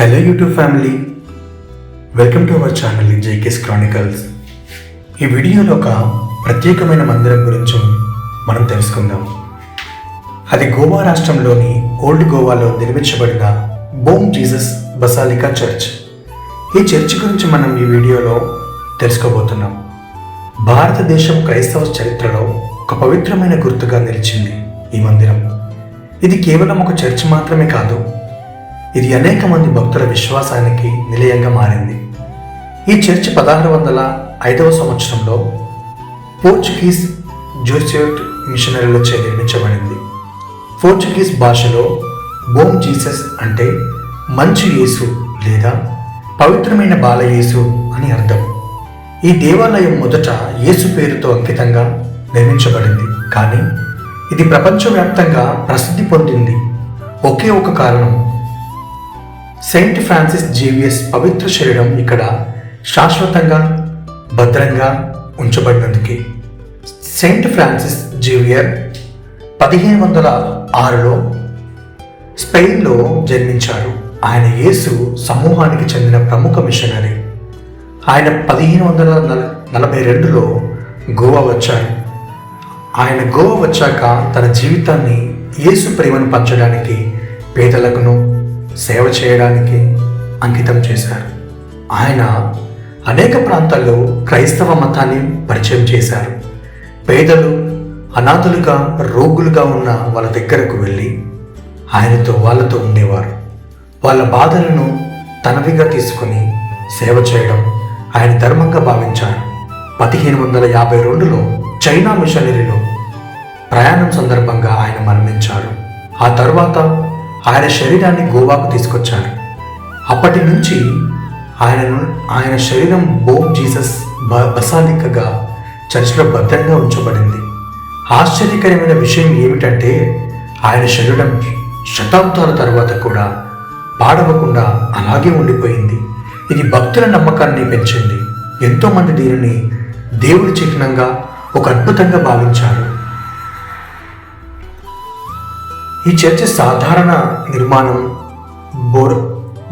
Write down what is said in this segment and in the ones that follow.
Hello YouTube family welcome to our channel JK's chronicles ఈ వీడియోలో ఒక ప్రత్యేకమైన మందిరం గురించి మనం తెలుసుకుందాం. అది గోవా రాష్ట్రంలోని ఓల్డ్ గోవాలో నిర్మించబడిన బోమ్ జీసస్ బసాలికా చర్చ్. ఈ చర్చ్ గురించి మనం ఈ వీడియోలో తెలుసుకోబోతున్నాం. భారతదేశం క్రైస్తవ చరిత్రలో ఒక పవిత్రమైన గుర్తుగా నిలిచింది ఈ మందిరం. ఇది కేవలం ఒక చర్చ్ మాత్రమే కాదు ఇది అనేక మంది భక్తుల విశ్వాసానికి నిలయంగా మారింది. ఈ చర్చ్ పదహారు వందల ఐదవ సంవత్సరంలో పోర్చుగీస్ జోసెట్ మిషనరీలచే నిర్మించబడింది. పోర్చుగీస్ భాషలో బోమ్ జీసస్ అంటే మంచి యేసు లేదా పవిత్రమైన బాలయేసు అని అర్థం. ఈ దేవాలయం మొదట యేసు పేరుతో అంకితంగా నిర్మించబడింది. కానీ ఇది ప్రపంచవ్యాప్తంగా ప్రసిద్ధి పొందింది ఒకే ఒక కారణం సెయింట్ ఫ్రాన్సిస్ జేవియస్ పవిత్ర శరీరం ఇక్కడ శాశ్వతంగా భద్రంగా ఉంచబడినందుకే. సెయింట్ ఫ్రాన్సిస్ జేవియర్ పదిహేను వందల ఆరులో స్పెయిన్లో జన్మించారు. ఆయన యేసు సమూహానికి చెందిన ప్రముఖ మిషనరీ. ఆయన పదిహేను వందల నల నలభై రెండులో గోవా వచ్చారు. ఆయన గోవా వచ్చాక తన జీవితాన్ని యేసు ప్రేమను పంచడానికి పేదలకును సేవ చేయడానికి అంకితం చేశారు. ఆయన అనేక ప్రాంతాల్లో క్రైస్తవ మతాన్ని పరిచయం చేశారు. పేదలు అనాథులుగా రోగులుగా ఉన్న వాళ్ళ దగ్గరకు వెళ్ళి ఆయనతో వాళ్ళతో ఉండేవారు. వాళ్ళ బాధలను తనవిగా తీసుకొని సేవ చేయడం ఆయన ధర్మంగా భావించారు. పదిహేను వందల యాభై రెండులో చైనా మిషనరీలో ప్రయాణం సందర్భంగా ఆయన మరణించారు. ఆ తర్వాత ఆయన శరీరాన్ని గోవాకు తీసుకొచ్చారు అప్పటి నుంచి ఆయనను ఆయన శరీరం బోమ్ జీసస్ బ బసాలికగా చర్చిలో భద్రంగా ఉంచబడింది. ఆశ్చర్యకరమైన విషయం ఏమిటంటే ఆయన శరీరం శతాబ్దాల తర్వాత కూడా పాడవకుండా అలాగే ఉండిపోయింది. ఇది భక్తుల నమ్మకాన్ని పెంచింది. ఎంతోమంది దీనిని దేవుడి చిహ్నంగా ఒక అద్భుతంగా భావించారు. ఈ చర్చ్ సాధారణ నిర్మాణం బోర్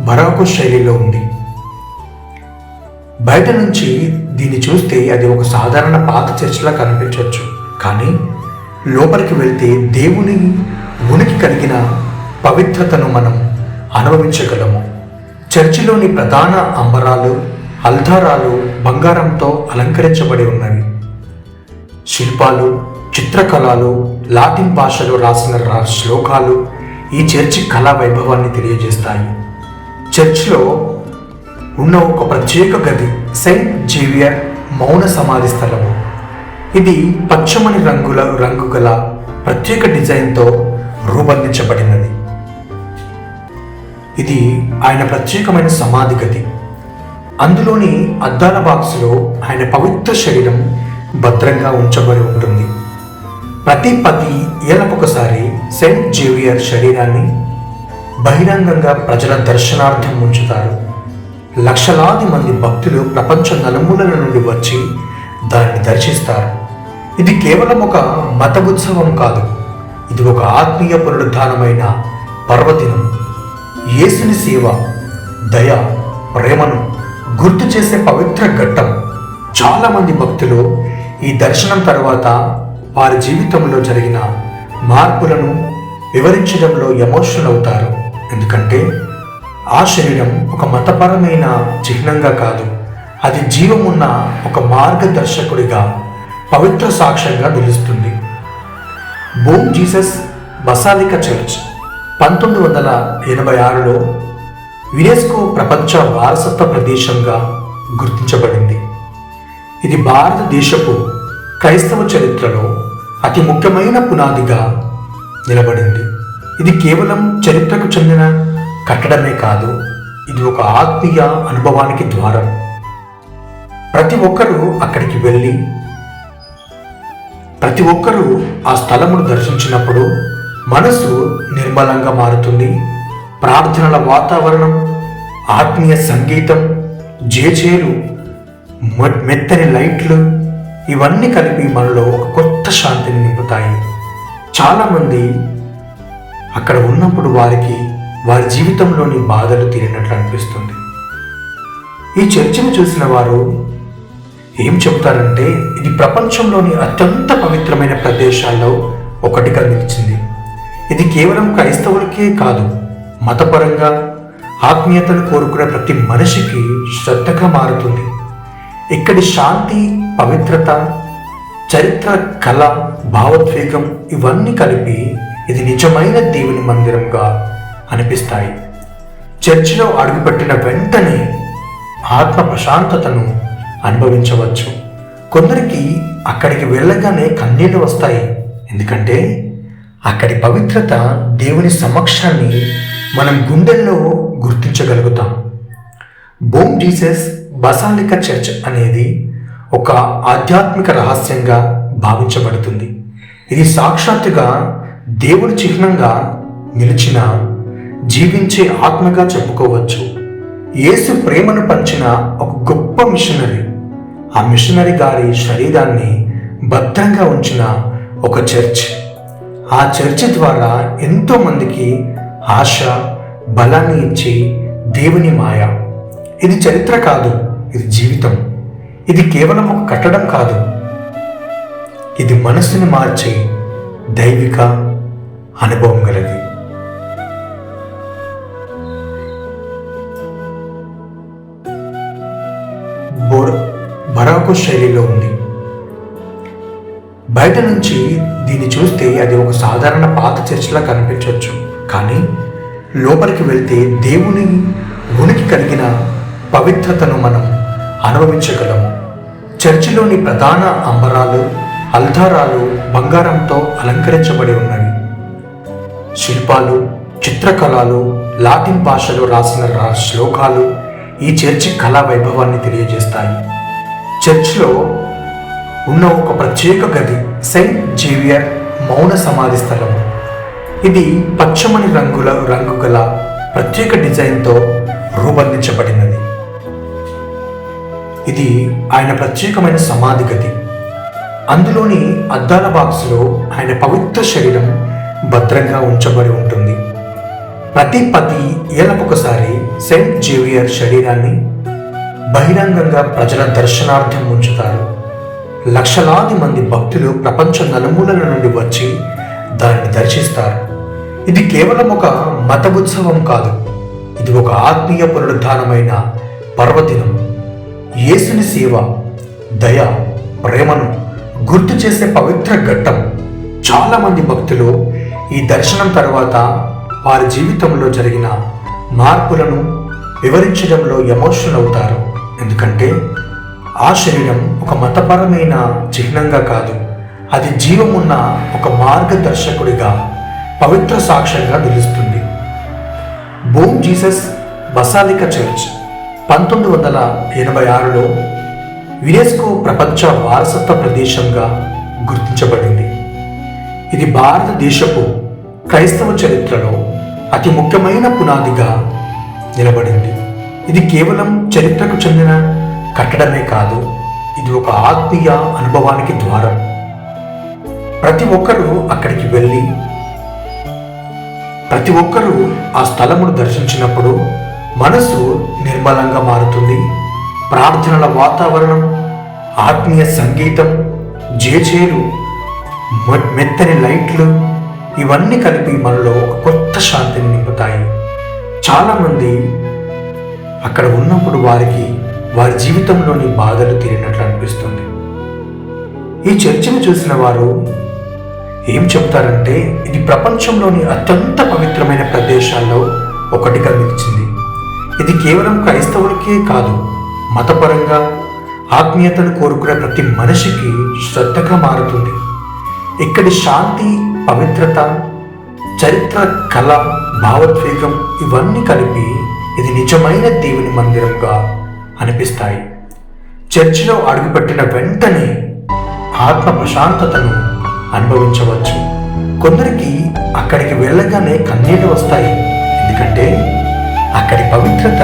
బరాకు శైలిలో ఉంది. బయట నుంచి దీన్ని చూస్తే అది ఒక సాధారణ పాత చర్చిలా కనిపించవచ్చు కానీ లోపలికి వెళ్తే దేవుని ఉనికి కలిగిన పవిత్రతను మనం అనుభవించగలము. చర్చిలోని ప్రధాన అంబరాలు అల్ధారాలు బంగారంతో అలంకరించబడి ఉన్నవి. శిల్పాలు చిత్రకళలు లాటిన్ భాషలో రాసిన శ్లోకాలు ఈ చర్చి కళా వైభవాన్ని తెలియజేస్తాయి. చర్చిలో ఉన్న ఒక ప్రత్యేక గది సెయింట్ జేవియర్ మౌన సమాధి స్థలము. ఇది పచ్చమని రంగుల రంగు గల ప్రత్యేక డిజైన్తో రూపొందించబడినది. ఇది ఆయన ప్రత్యేకమైన సమాధి గది. అందులోని అద్దాల బాక్సులో ఆయన పవిత్ర శరీరం భద్రంగా ఉంచబడి ఉంటుంది. ప్రతి పది ఏళ్ళకొకసారి సెయింట్ జేవియర్ శరీరాన్ని బహిరంగంగా ప్రజల దర్శనార్థం ఉంచుతారు లక్షలాది మంది భక్తులు ప్రపంచ నలుమూలల నుండి వచ్చి దాన్ని దర్శిస్తారు. ఇది కేవలం ఒక మత ఉత్సవం కాదు ఇది ఒక ఆత్మీయ పునరుద్ధానమైన పర్వదినం. యేసుని సేవ దయ ప్రేమను గుర్తు చేసే పవిత్ర ఘట్టం. చాలామంది భక్తులు ఈ దర్శనం తర్వాత వారి జీవితంలో జరిగిన మార్పులను వివరించడంలో ఎమోషనల్ అవుతారు ఎందుకంటే ఆ శరీరం ఒక మతపరమైన చిహ్నంగా కాదు. అది జీవమున్న ఒక మార్గదర్శకుడిగా పవిత్ర సాక్ష్యంగా నిలుస్తుంది. బోమ్ జీసస్ బసాలికా చర్చ్ పంతొమ్మిది వందల ఎనభై ఆరులో యునెస్కో ప్రపంచ వారసత్వ ప్రదేశంగా గుర్తించబడింది. ఇది భారతదేశపు క్రైస్తవ చరిత్రలో అతి ముఖ్యమైన పునాదిగా నిలబడింది. ఇది కేవలం చరిత్రకు చెందిన కట్టడమే కాదు ఇది ఒక ఆత్మీయ అనుభవానికి ద్వారం. ప్రతి ఒక్కరూ అక్కడికి వెళ్ళి ప్రతి ఒక్కరూ ఆ స్థలమును దర్శించినప్పుడు మనసు నిర్మలంగా మారుతుంది. ప్రార్థనల వాతావరణం ఆత్మీయ సంగీతం జేచేలు మె- మెత్తని లైట్లు ఇవన్నీ కలిపి మనలో ఒక కొత్త శాంతిని నింపుతాయి. చాలామంది అక్కడ ఉన్నప్పుడు వారికి వారి జీవితంలోని బాధలు తీరినట్లు అనిపిస్తుంది. ఈ చర్చను చూసిన వారు ఏం చెప్తారంటే ఇది ప్రపంచంలోని అత్యంత పవిత్రమైన ప్రదేశాల్లో ఒకటిగా నిలిచింది. ఇది కేవలం క్రైస్తవులకే కాదు మతపరంగా ఆత్మీయతను కోరుకునే ప్రతి మనిషికి శ్రద్ధగా మారుతుంది. ఇక్కడి శాంతి పవిత్రత చరిత్ర కళ భావోద్వేగం ఇవన్నీ కలిపి ఇది నిజమైన దేవుని మందిరంగా అనిపిస్తాయి. చర్చిలో అడుగుపెట్టిన వెంటనే ఆత్మ ప్రశాంతతను అనుభవించవచ్చు. కొందరికి అక్కడికి వెళ్ళగానే కన్నీళ్ళు వస్తాయి. ఎందుకంటే అక్కడి పవిత్రత దేవుని సమక్షాన్ని మనం గుండెల్లో గుర్తించగలుగుతాం. బోమ్ జీసస్ బసాలిక చర్చ్ అనేది ఒక ఆధ్యాత్మిక రహస్యంగా భావించబడుతుంది. ఇది సాక్షాత్తుగా దేవుడి చిహ్నంగా నిలిచిన జీవించే ఆత్మగా చెప్పుకోవచ్చు. యేసు ప్రేమను పంచిన ఒక గొప్ప మిషనరీ. ఆ మిషనరీ గారి శరీరాన్ని భద్రంగా ఉంచిన ఒక చర్చ్. ఆ చర్చ్ ద్వారా ఎంతో మందికి ఆశ బలాన్ని ఇచ్చి దేవుని మాయ. ఇది చరిత్ర కాదు. ఇది జీవితం. ఇది కేవలం ఒక కట్టడం కాదు. ఇది మనసుని మార్చే దైవిక అనుభవం గలది. బోర్ బరాకు శైలిలో ఉంది. బయట నుంచి దీన్ని చూస్తే అది ఒక సాధారణ పాత చర్చిలా కనిపించవచ్చు. కానీ లోపలికి వెళ్తే దేవుని ఉనికి కలిగిన పవిత్రతను మనం అనుభవించగలము. చర్చిలోని ప్రధాన అంబరాలు అల్ధారాలు బంగారంతో అలంకరించబడి ఉన్నవి. శిల్పాలు చిత్రకళలు లాటిన్ భాషలో రాసిన రా శ్లోకాలు ఈ చర్చి కళా వైభవాన్ని తెలియజేస్తాయి. చర్చిలో ఉన్న ఒక ప్రత్యేక గది సెయింట్ జేవియర్ మౌన సమాధి స్థలం. ఇది పచ్చమణి రంగుల రంగు గల ప్రత్యేక డిజైన్తో రూపొందించబడినది. ఇది ఆయన ప్రత్యేకమైన సమాధి గది అందులోని అద్దాల బాక్సులో ఆయన పవిత్ర శరీరం భద్రంగా ఉంచబడి ఉంటుంది. ప్రతి పది ఏళ్ళకొకసారి సెయింట్ జేవియర్ శరీరాన్ని బహిరంగంగా ప్రజల దర్శనార్థం ఉంచుతారు. లక్షలాది మంది భక్తులు ప్రపంచ నలుమూలల నుండి వచ్చి దాన్ని దర్శిస్తారు. ఇది కేవలం ఒక మత ఉత్సవం కాదు. ఇది ఒక ఆత్మీయ పునరుద్ధానమైన పర్వదినం. యేసుని సేవ దయ ప్రేమను గుర్తు చేసే పవిత్ర ఘట్టం. చాలామంది భక్తులు ఈ దర్శనం తర్వాత వారి జీవితంలో జరిగిన మార్పులను వివరించడంలో ఎమోషనల్ అవుతారు ఎందుకంటే ఆ శరీరం ఒక మతపరమైన చిహ్నంగా కాదు అది జీవమున్న ఒక మార్గదర్శకుడిగా పవిత్ర సాక్ష్యంగా నిలుస్తుంది. Bom Jesus basilica church. పంతొమ్మిది వందల ఎనభై ఆరులో యునెస్కో ప్రపంచ వారసత్వ ప్రదేశంగా గుర్తించబడింది. ఇది భారతదేశపు క్రైస్తవ చరిత్రలో అతి ముఖ్యమైన పునాదిగా నిలబడింది. ఇది కేవలం చరిత్రకు చెందిన కట్టడమే కాదు ఇది ఒక ఆత్మీయ అనుభవానికి ద్వారం. ప్రతి ఒక్కరూ అక్కడికి వెళ్ళి ప్రతి ఒక్కరూ ఆ స్థలమును దర్శించినప్పుడు మనసు నిర్మలంగా మారుతుంది. ప్రార్థనల వాతావరణం ఆత్మీయ సంగీతం జేజేలు మెత్తని లైట్లు ఇవన్నీ కలిపి మనలో ఒక కొత్త శాంతిని నింపుతాయి. చాలామంది అక్కడ ఉన్నప్పుడు వారికి వారి జీవితంలోని బాధలు తీరినట్లు అనిపిస్తుంది. ఈ చర్చను చూసిన వారు ఏం చెప్తారంటే ఇది ప్రపంచంలోని అత్యంత పవిత్రమైన ప్రదేశాల్లో ఒకటిగా నిలిచింది. ఇది కేవలం క్రైస్తవులకే కాదు మతపరంగా ఆత్మీయతను కోరుకునే ప్రతి మనిషికి శ్రద్ధగా మారుతుంది. ఇక్కడి శాంతి పవిత్రత చరిత్ర కళ భావోద్వేగం ఇవన్నీ కలిపి ఇది నిజమైన దేవుని మందిరంగా అనిపిస్తాయి. చర్చిలో అడుగుపెట్టిన వెంటనే ఆత్మ ప్రశాంతతను అనుభవించవచ్చు. కొందరికి అక్కడికి వెళ్ళగానే కన్నీళ్ళు వస్తాయి. ఎందుకంటే అక్కడి పవిత్రత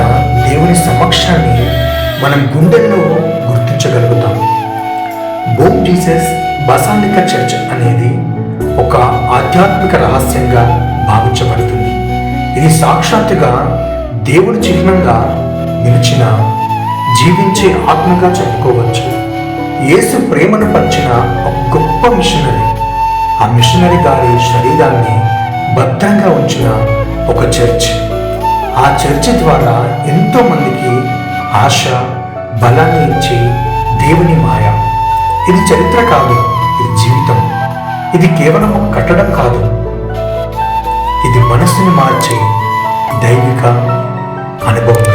దేవుని సమక్షాన్ని మనం గుండెల్లో గుర్తించగలుగుతాం. బోమ్ జీసస్ బసాలిక చర్చ్ అనేది ఒక ఆధ్యాత్మిక రహస్యంగా భావించబడుతుంది. ఇది సాక్షాత్తుగా దేవుడి చిహ్నంగా నిలిచిన జీవించే ఆత్మగా చెప్పుకోవచ్చు. యేసు ప్రేమను పంచిన ఒక గొప్ప మిషనరీ. ఆ మిషనరీ గారి శరీరాన్ని భద్రంగా ఉంచిన ఒక చర్చ్. ఆ చర్చ ద్వారా ఎంతో మందికి ఆశ బలాన్ని ఇచ్చి దేవుని మాయ. ఇది చరిత్ర కాదు ఇది జీవితం. ఇది కేవలం కట్టడం కాదు. ఇది మనస్సుని మార్చే దైవిక అనుభవం.